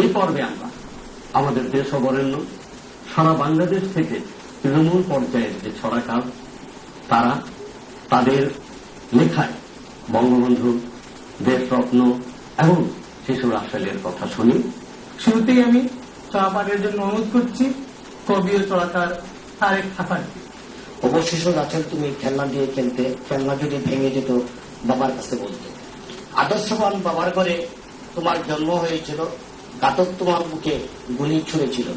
এই পর্বে আমরা আমাদের দেশ অবরেণ্য সারা বাংলাদেশ থেকে তৃণমূল পর্যায়ের যে ছড়াকার, তারা তাদের লেখায় বঙ্গবন্ধু, দেশরত্ন এবং শিশু রাসেলের কথা শুনি। শুরুতেই আমি চড়াপাটের জন্য অনুরোধ করছি, কবি ও চড়াকার তারেক থাকারকে অবশেষ রাছেল তুমি খেলনা দিয়ে খেলতে, খেলনা যদি ভেঙে যেত, বাবার কাছে বলতে। আদর্শবান বাবার ঘরে তোমার জন্ম হয়েছিল। ঘাতক তোমার বুকে গুলি ছুঁড়েছিল।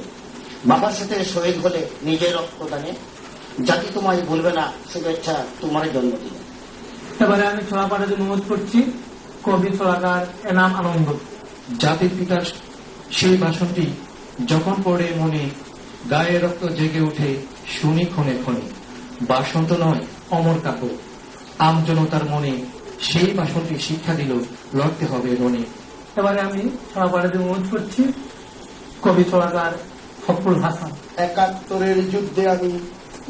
বাবার সাথে শহীদ হলে নিজের রক্তদানে। জাতি তোমায় বলবে না শুভেচ্ছা তোমার জন্মদিনে। এবারে আমি চড়াপাটের জন্য অনুরোধ করছি কবি চড়াকার এনাম আনন্দ। জাতির পিতার সেই ভাষণটি যখন পড়ে মনে গায়ে রক্ত জেগে ওঠে শুনি ক্ষণে ক্ষণে। বাসন্ত নয় অমর কাপড়। আমজনতার মনে সেই ভাষণটি শিক্ষা দিল লড়তে হবে রণে। এবারে আমি জন্য অনুরোধ করছি কবি চড়াকার ফখরুল হাসান। একাত্তরের যুদ্ধে আমি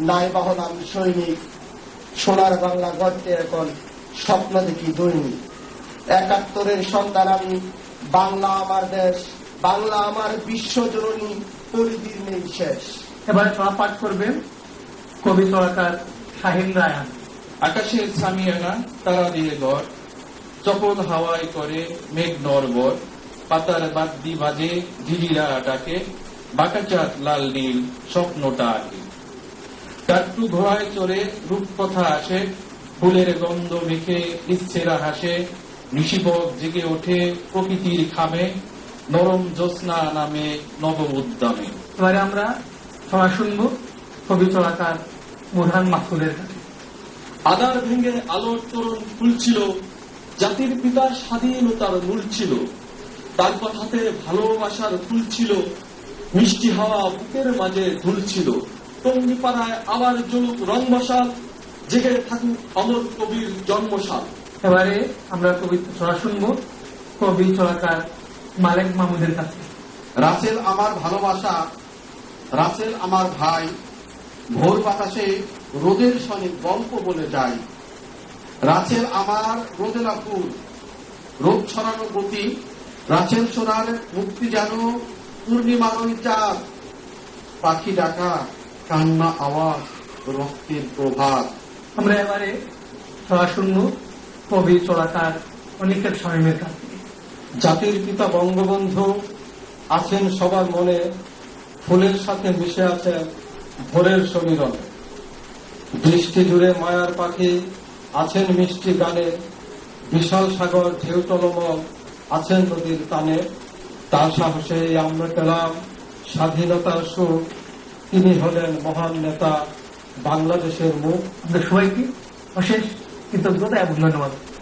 নাই বাহনাম সৈনিক সোনার বাংলা গড়তে এখন স্বপ্ন দেখি দৈনিক। একাত্তরের সন্তান আমি বাংলা আমার দেশ বাংলা আমার বিশ্বজননী পরিধির নেই শেষ। এবারে চড়াপাঠ করবেন কবি চড়াকার শাহিন রায়ান। আকাশের সামিয়ানা তারা দিয়ে গড়। চপল হাওয়ায় করে মেঘ নরবর পাতার বাদ্যি বাজে ঝিঝিরা ডাকে বাঁকাচাঁদ লাল নীল স্বপ্নটা আগে টাট্টু ঘোড়ায় চড়ে রূপকথা আসে ফুলের গন্ধ মেখে ইচ্ছেরা হাসে নিশিবক জেগে ওঠে প্রকৃতির খামে নরম জ্যোৎস্না নামে নব উদ্যমে এবারে আমরা ছড়া শুনব কবি চলাকার বুরহান মাসুদের আদার ভেঙে আলোর তরুণ ফুলছিল জাতির পিতার স্বাধীনতার মূল ছিল। তার কথাতে ভালোবাসার ফুল ছিল। মিষ্টি হাওয়া বুকের মাঝে ঝুলছিল টঙ্গিপাড়ায় আবার জ্বলুক রং বসাল জেগে থাকুক অমর কবির জন্মসাল এবারে আমরা কবি ছড়া শুনব। কবি চড়াকার মালেক মাহমুদের কাছে। রাসেল আমার ভালোবাসা রাসেল আমার ভাই ভোর বাতাসে রোদের সঙ্গে গল্প বলে যায় রাসেল আমার রোদেলা ফুল রোদ ছড়ানো গতি। রাসেল সোনার মুক্তি যেন পূর্ণিমার ওই চাঁদ পাখি ডাকা কান্না আওয়াজ রক্তের প্রভাত। আমরা এবারে ছড়া শুনব কবি চড়াকার অনিকেত স্বামীমের কাছে জাতির পিতা বঙ্গবন্ধু আছেন সবার মনে ফুলের সাথে মিশে আছেন ভোরের সমীরণে। দৃষ্টি জুড়ে মায়ার পাখি আছেন মিষ্টি গানে, বিশাল সাগর, ঢেউ টলমল, আছেন নদীর টানে। তার সাহসে আমরা পেলাম স্বাধীনতার সুখ। তিনি হলেন মহান নেতা, বাংলাদেশের মুখ। সবাইকে অশেষ কৃতজ্ঞতা এবং ধন্যবাদ।